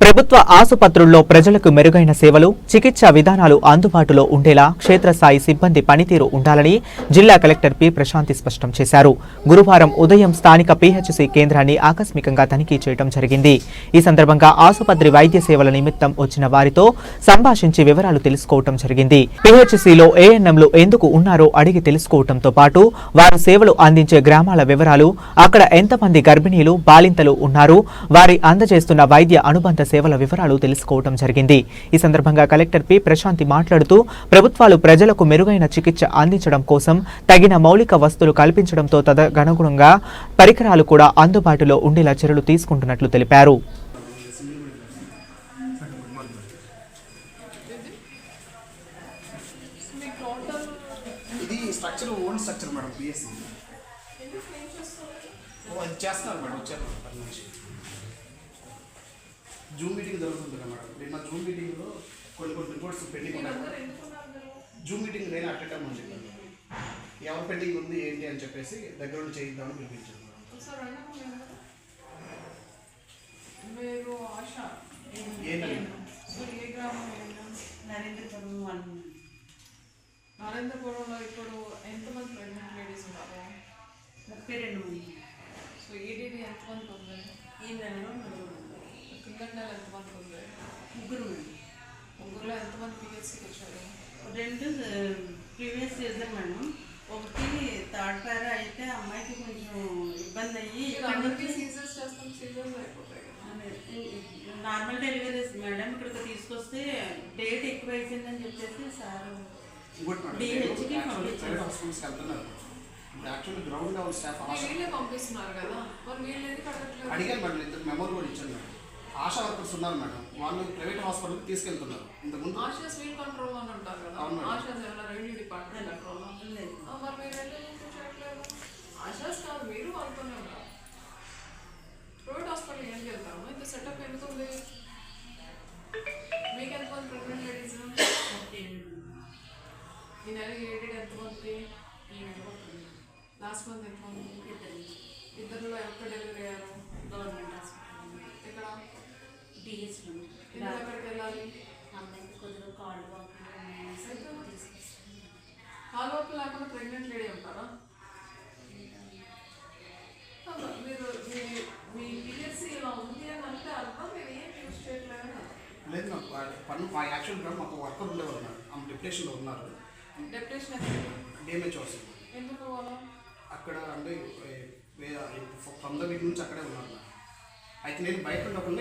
ప్రభుత్వ ఆసుపత్రుల్లో ప్రజలకు మెరుగైన సేవలు చికిత్సా విధానాలు అందుబాటులో ఉండేలా క్షేత్రస్థాయి సిబ్బంది పనితీరు ఉండాలని జిల్లా కలెక్టర్ పి. ప్రశాంతి స్పష్టం చేశారు. గురువారం ఉదయం స్థానిక పీహెచ్సీ కేంద్రాన్ని ఆకస్మికంగా తనిఖీ చేయడం జరిగింది. ఈ సందర్భంగా ఆసుపత్రి వైద్య సేవల నిమిత్తం వచ్చిన వారితో సంభాషించి వివరాలు తెలుసుకోవటం జరిగింది. పీహెచ్సీలో ఏఎన్ఎంలు ఎందుకు ఉన్నారో అడిగి తెలుసుకోవటంతో పాటు వారు సేవలు అందించే గ్రామాల వివరాలు అక్కడ ఎంతమంది గర్భిణీలు బాలింతలు ఉన్నారు వారి అందజేస్తున్న వైద్య అనుబంధ సేవల వివరాలు తెలుసుకోవడం జరిగింది. ఈ సందర్భంగా కలెక్టర్ పి. ప్రశాంతి మాట్లాడుతూ ప్రభుత్వాలు ప్రజలకు మెరుగైన చికిత్స అందించడం కోసం తగిన మౌలిక వస్తువులు కల్పించడంతో తదనుగుణంగా పరికరాలు కూడా అందుబాటులో ఉండేలా చర్యలు తీసుకుంటున్నట్లు తెలిపారు. ఇది స్ట్రక్చర్ ఓన్ స్ట్రక్చర్ మేడం చేస్తున్నారు? వచ్చారు జూమ్ మీటింగ్ జరుగుతుంది మేడం. నిన్న జూమ్ మీటింగ్లో కొన్ని కొన్ని రిపోర్ట్స్ పెండింగ్ ఉన్నాయి. జూమ్ మీటింగ్ నేను అటెండ్ అవ్వమని చెప్పాను ఎవరు పెండింగ్ ఉంది ఏంటి అని చెప్పేసి దగ్గర నుండి చేయిద్దామని పిలిపించాను నరేంద్రపురంలో ఇప్పుడు ఎంతమంది ప్రెగ్నెంట్ లేడీస్ ఉన్నారు ముప్పై రెండు మంది. సో ఈడీడీ ఎంతమంది ఉంది? ఈ నెలలో నలుగురు నెల ఎంతమంది ఉంది ముగ్గురు మంది ముగ్గురులో ఎంతమంది పిహెచ్సికి వచ్చారు? రెండు ప్రీవియస్ సీజన్ మేడం. ఒకటి థర్డ్ పేర అయితే అమ్మాయికి కొంచెం ఇబ్బంది అయ్యి అందరికీ సీజర్స్ చేస్తాం సీజర్స్ అయిపోతాయి నార్మల్ డెలివరీస్ మేడం ఇక్కడికి తీసుకొస్తే డేట్ ఎక్కువ అయిపోయిందని చెప్పేసి సార్ ఇంకోటి మేడం DH కి యాక్చువల్లీ పంపించారు. యాక్చువల్లీ గ్రౌండ్ లెవెల్ స్టాఫ్ పంపిస్తున్నారు కదా. మరి వీళ్ళు ఎందుకు అడగట్లేదు? అడిగాను మేడం ఇద్దరు మెమోరీ కూడా ఇచ్చాను మేడం. ఆశా వర్కర్స్ ఉన్నారు మేడం. వాళ్ళు ప్రైవేట్ హాస్పిటల్కి తీసుకెళ్తున్నారు. ఇంతకుముందు ఆశా స్వీట్ కంట్రోల్లోనే ఉంటారు కదా. అవును మేడం. ఆశా ఏమైనా రెవెన్యూ డిపార్ట్మెంట్ లేదు. మరి మీరు ఎందుకు ఇంప్రూవ్ చేయట్లేదు ఆశాస్ కాదు మీరు వాళ్ళతోనే ఉన్నారు? ప్రైవేట్ హాస్పిటల్ ఏం వెళ్తాము ఇంత సెటప్ ఎందుకు ఉంది మీకు ఎంతమంది ప్రెగ్నెంట్ లేడీస్? ఈ నెల ఏడేడు ఎంతమంది లాస్ట్ మంత్ ఎంతమంది ఇద్దరులో ఎక్కడ ఎక్కడికి వెళ్ళాలి అమ్మాయికి కొద్దిగా కాళ్ళు వాపులు కాలువపు లేకుండా ప్రెగ్నెంట్ లేడీ ఉంటారా అబ్బా, మీరు మీ మీ పిఎస్సి ఇలా ఉంది అని అంటే అర్థం మీరు ఏం యూజ్ చేయట్లేదు లేదు నాకు వా- పన్ను మా యాక్చువల్ కూడా మాకు వర్కర్ ఉండేవారు మేడం ఆమె డిప్యుటేషన్లో ఉన్నారు. డెప్యుటేషన్ డిఎంహెచ్ ఎందుకు అక్కడ అంటే ఫ్రమ్ ద వీక్ నుంచి అక్కడే ఉన్నారు. అయితే నేను బయట ఉన్నప్పుడు